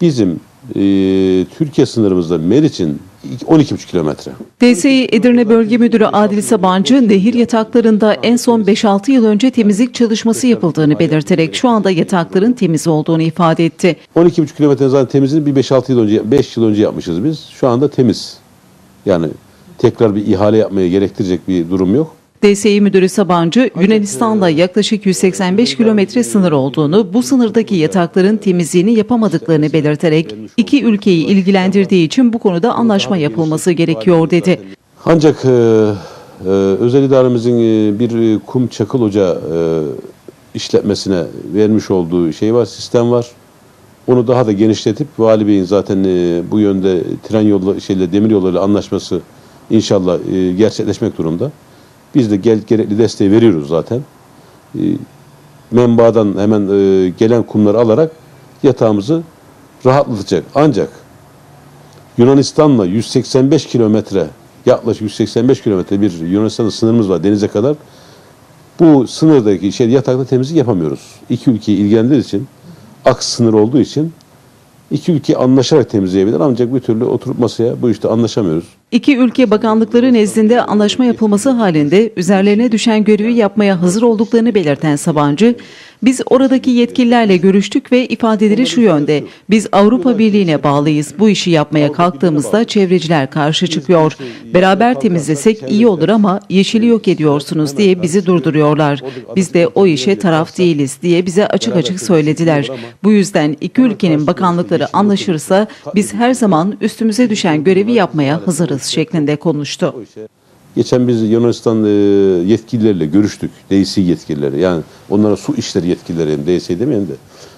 Bizim e, Türkiye sınırımızda Meriç'in 12,5 kilometre. DSİ Edirne Bölge Müdürü Adil Sabancı, nehir yataklarında en son 5-6 yıl önce temizlik çalışması yapıldığını belirterek şu anda yatakların temiz olduğunu ifade etti. 12,5 kilometre zaten temizliğini bir 5-6 yıl önce, 5 yıl önce yapmışız biz. Şu anda temiz. Yani tekrar bir ihale yapmaya gerektirecek bir durum yok. DSİ Müdürü Sabancı, Yunanistan'la yaklaşık 185 kilometre sınır olduğunu, bu sınırdaki yatakların temizliğini yapamadıklarını belirterek, iki ülkeyi ilgilendirdiği için bu konuda anlaşma yapılması gerekiyor dedi. Ancak e, e, özel idaremizin e, bir e, kum çakıl ocağı e, işletmesine vermiş olduğu şey var, sistem var. Onu daha da genişletip Vali Bey'in zaten e, bu yönde tren yolu şeyle demir yollarıyla anlaşması inşallah e, gerçekleşmek durumda. Biz de gerekli desteği veriyoruz zaten. E, menbaadan hemen e, gelen kumları alarak yatağımızı rahatlatacak. Ancak Yunanistan'la 185 kilometre yaklaşık 185 kilometre bir Yunanistan'ın sınırımız var denize kadar. Bu sınırdaki şey yatakta temizlik yapamıyoruz. İki ülkeyi ilgilendiği için aks sınır olduğu için iki ülke anlaşarak temizleyebilir ancak bir türlü oturup masaya bu işte anlaşamıyoruz. İki ülke bakanlıkları nezdinde anlaşma yapılması halinde üzerlerine düşen görevi yapmaya hazır olduklarını belirten Sabancı, biz oradaki yetkililerle görüştük ve ifadeleri şu yönde, biz Avrupa Birliği'ne bağlıyız, bu işi yapmaya kalktığımızda çevreciler karşı çıkıyor. Beraber temizlesek iyi olur ama yeşili yok ediyorsunuz diye bizi durduruyorlar. Biz de o işe taraf değiliz diye bize açık açık söylediler. Bu yüzden iki ülkenin bakanlıkları anlaşırsa biz her zaman üstümüze düşen görevi yapmaya hazırız şeklinde konuştu. Geçen biz Yunanistan e, yetkilileriyle görüştük. DSİ yetkilileri. Yani onlara su işleri yetkilileri, yani DSİ demeyelim de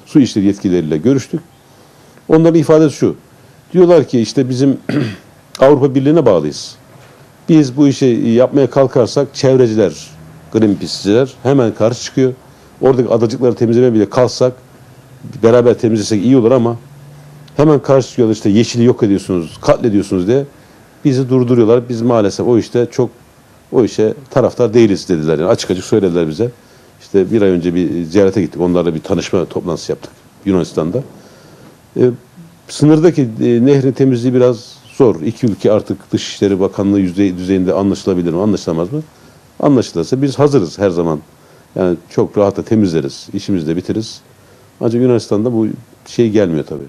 su işleri yetkilileriyle görüştük. Onların ifadesi şu. Diyorlar ki işte bizim Avrupa Birliği'ne bağlıyız. Biz bu işi yapmaya kalkarsak çevreciler, Greenpeace'ciler hemen karşı çıkıyor. Oradaki adacıkları temizlemeye bile kalksak beraber temizlesek iyi olur ama hemen karşı çıkıyorlar işte yeşili yok ediyorsunuz, katlediyorsunuz diye bizi durduruyorlar. Biz maalesef o işte çok o işe taraftar değiliz dediler. Yani açık açık söylediler bize. İşte bir ay önce bir ziyarete gittik. Onlarla bir tanışma toplantısı yaptık Yunanistan'da. Ee, sınırdaki e, nehrin temizliği biraz zor. İki ülke artık Dışişleri Bakanlığı yüzey, düzeyinde anlaşılabilir mi, anlaşılamaz mı? Anlaşılırsa biz hazırız her zaman. Yani çok rahat da temizleriz, işimizi de bitiririz. Ancak Yunanistan'da bu şey gelmiyor tabii.